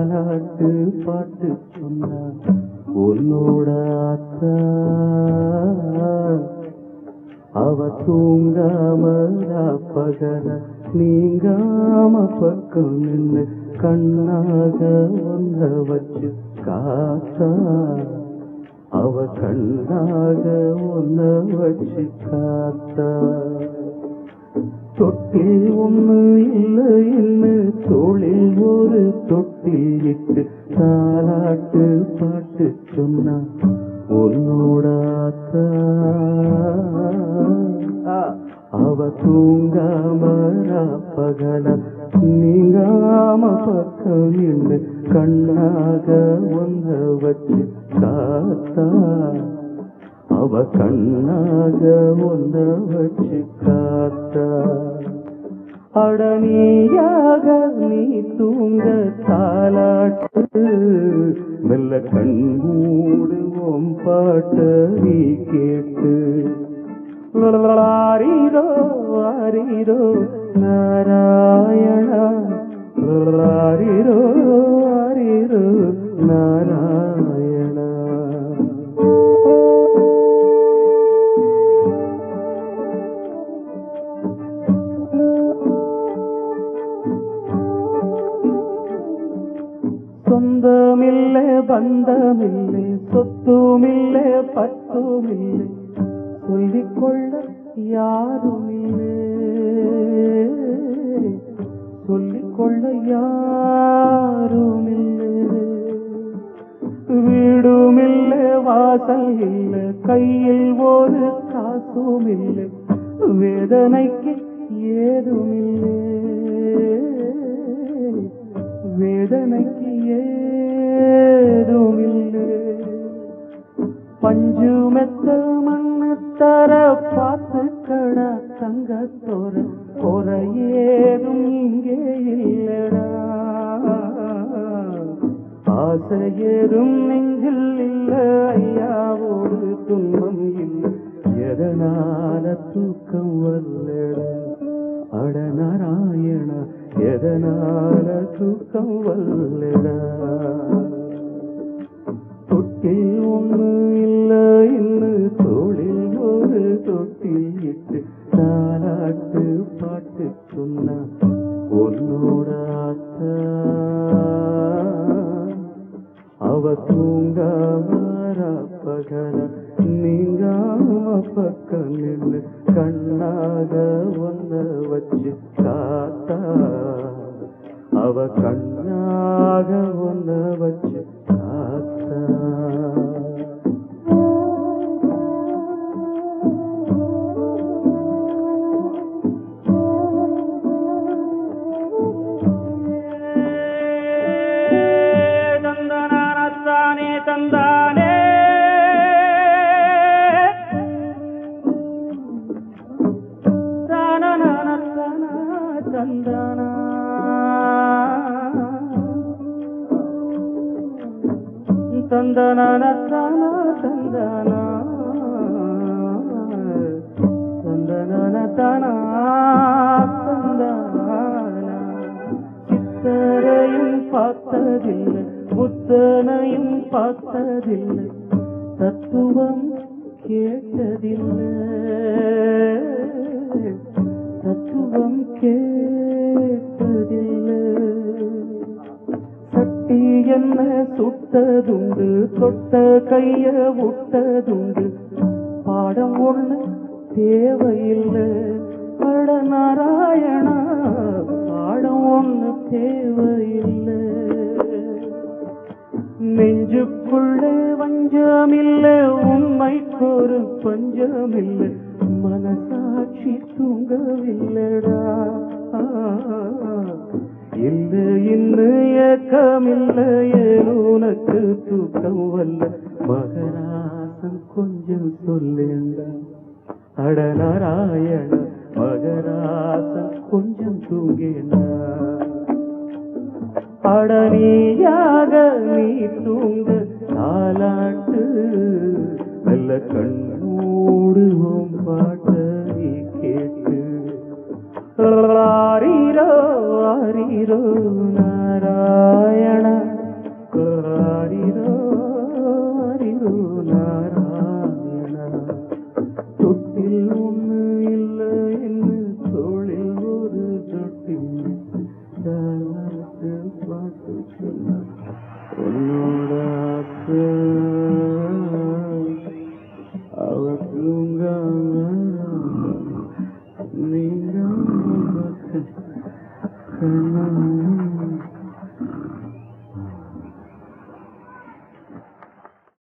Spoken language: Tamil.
தாலாட்டு பாட்டு சொன்னா உன்னோட அத்தா அவ தூங்காம பகல நீங்காம பக்கம் நின்று கண்ணாக ஒன்றை வச்சு காத்தா அவ கண்ணாக ஒன்றை வச்சு காத்தா. தொட்டில் ஒண்ணு இல்லைன்னு தோளில் ஒரு தொட்டில் இட்டு தாலாட்டு பாட்டு சொன்னா உன்னோட ஆத்தா அவ தூங்காம பகல நீங்காம பக்கம் என்று கண்ணாக ஒன்ன வச்சு காத்தா. அவ கண்ணாக ஒன்ன வச்சு கா காத்தா அடனியாக நீ தூங்க தாலாட்டு மெல்ல கண்மூடுவோம் பாட்ட நீ கேட்டு ஆரிரோ ஆரிரோ நாராயணா ஆரிரோ சொந்தமில்லை பந்தமில்லை சொத்துமில்லை பத்துமில்லை. சொல்லிக்கொள்ள யாருமில்லை. சொல்லிக்கொள்ள யாருமில்லை. வீடுமில்லை வாசல் இல்லை கையில் ஒரு காசும் இல்லை வேதனைக்கு ஏதுமில்லை. வேதனைக்கு ஏதுமில்லை. பஞ்சு மெத்த மண்ணு தர பார்த்து கடா தங்கத்தோர குறை இங்கே இல்லடா. ஆசையேறும் நெஞ்சில் இல்ல ஐயாவோடு துன்பம் இல்லை. எதனால தூக்கம் வரலடா? அட நாராயணா எதனால தூக்கம் வரலடா தொட்டில் ஒண்ணு இல்ல இன்னு தொழில் ஒரு தொட்டில் இட்டு தாலாட்டு பாட்டு சொன்ன உன்னோட ஆத்தா. அவ தூங்காம பகல நீங்காம பக்கம் நின்று கண்ணாக ஒன்ன வச்சு காத்தா. அவ கண்ணாக ஒன்ன வச்சு காத்தா. தந்தானே தானனானத்தானா தந்தானா தந்தனானத்தானா தந்தானா. தந்தனான தானா தந்தானா. சித்தரையும் பார்த்ததில்லை புத்தனையும் பார்த்ததில்லை தத்துவம் கேட்டதில்லை. தத்துவம் கேட்டதில்லை. சட்டி என்ன சுட்டதுண்டு தொட்ட கைய விட்டதுண்டு. பாடம் ஒண்ணு தேவையில்லை. பட நாராயணா பாடம் ஒண்ணு தேவையில்லை. நெஞ்சுக்குள்ள உண்மைக்கு ஒரு பஞ்சமில்லை. மனசாட்சி தூங்கவில்லடா. இல்ல இன்னும் ஏக்கமில்ல உனக்கு தூக்கம் வல்ல. மகராசம் கொஞ்சம் சொல்லேண்டா அட நாராயண மகராசன் கொஞ்சம் தூங்கேண்டா அடனியாக நீ தூங்க காலாட்டு நல்ல கண்ணு ஓடுவோம் பாட்டை கேட்டு. ஆரீரோ ஆரீரோ நாராயண. ஆரீரோ ஆரீரோ நாராயண. தொட்டில் ஒன்று இல்லை என்று தோளில் ஒரு தொட்டில். பாட்டு சொல்ல Mm-hmm.